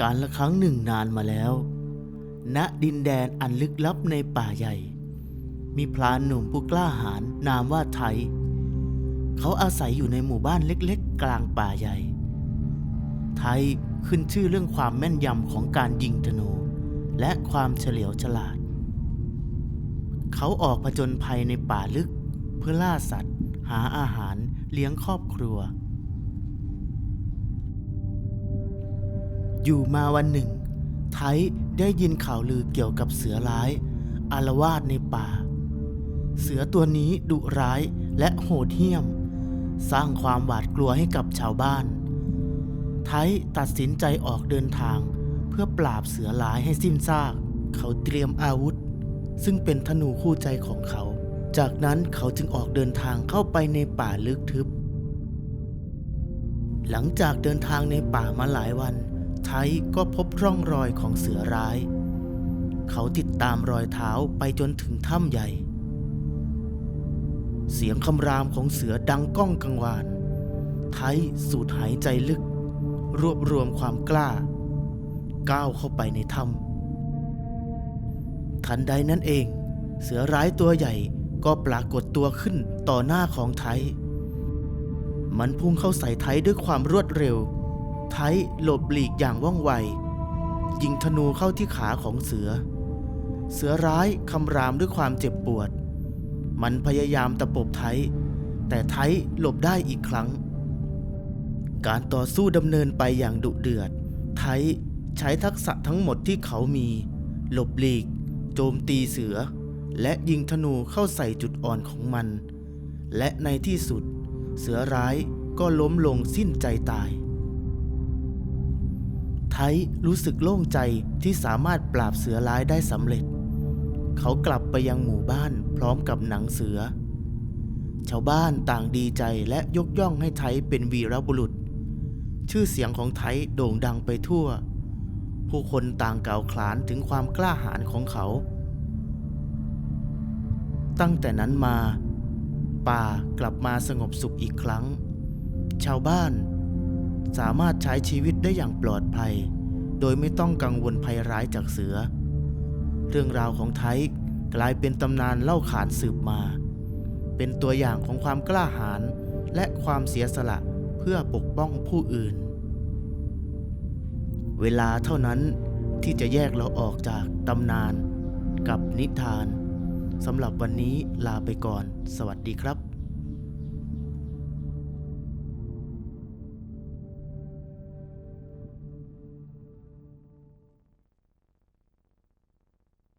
การละครั้งหนึ่งนานมาแล้ว ณ ดินแดนอันลึกลับในป่าใหญ่ มีพรานหนุ่มผู้กล้าหาญนามว่าไทย เขาอาศัยอยู่ในหมู่บ้านเล็กๆ กลางป่าใหญ่ ไทยขึ้นชื่อเรื่องความแม่นยำของการยิงธนู และความเฉลียวฉลาด เขาออกผจญภัยในป่าลึกเพื่อล่าสัตว์ หาอาหารเลี้ยงครอบครัว อยู่มาวันหนึ่ง ไทยได้ยินข่าวลือเกี่ยวกับเสือร้าย อารวาสในป่า เสือตัวนี้ดุร้ายและโหดเหี้ยม สร้างความหวาดกลัวให้กับชาวบ้าน ไทยตัดสินใจออกเดินทาง เพื่อปราบเสือร้ายให้สิ้นซาก เขาเตรียมอาวุธ ซึ่งเป็นธนูคู่ใจของเขา จากนั้นเขาจึงออกเดินทางเข้าไปในป่าลึกทึบ หลังจากเดินทางในป่ามาหลายวัน ไทยก็พบร่องรอยของเสือร้าย เขาติดตามรอยเท้าไปจนถึงถ้ำใหญ่ เสียงคำรามของเสือดังก้องกังวาน ไทยสูดหายใจลึก รวบรวมความกล้า ก้าวเข้าไปในถ้ำทันใดนั้นเอง เสือร้ายตัวใหญ่ก็ปรากฏตัวขึ้นต่อหน้าของไทย มันพุ่งเข้าใส่ไทยด้วยความรวดเร็ว ไทหลบหลีกอย่างว่องไว ยิงธนูเข้าที่ขาของเสือ เสือร้ายคำรามด้วยความเจ็บปวด มันพยายามตะปบไทแต่ไทหลบได้อีกครั้ง การต่อสู้ดำเนินไปอย่างดุเดือด ไทใช้ทักษะทั้งหมดที่เขามี หลบหลีก โจมตีเสือ และยิงธนูเข้าใส่จุดอ่อนของมัน และในที่สุด เสือร้ายก็ล้มลงสิ้นใจตาย ไทยรู้สึกโล่งใจที่สามารถปราบเสือร้ายได้สำเร็จ เขากลับไปยังหมู่บ้านพร้อมกับหนังเสือ ชาวบ้านต่างดีใจและยกย่องให้ไทเป็นวีรบุรุษ ชื่อเสียงของไทโด่งดังไปทั่ว ผู้คนต่างกล่าวขานถึงความกล้าหาญของเขา ตั้งแต่นั้นมา ป่ากลับมาสงบสุขอีกครั้ง ชาวบ้าน สามารถใช้ชีวิตได้อย่างปลอดภัย โดยไม่ต้องกังวลภัยร้ายจากเสือ เรื่องราวของไทยกลายเป็นตำนานเล่าขานสืบมา เป็นตัวอย่างของความกล้าหาญและความเสียสละเพื่อปกป้องผู้อื่น เวลาเท่านั้นที่จะแยกเราออกจากตำนานกับนิทานสำหรับวันนี้ลาไปก่อน สวัสดีครับ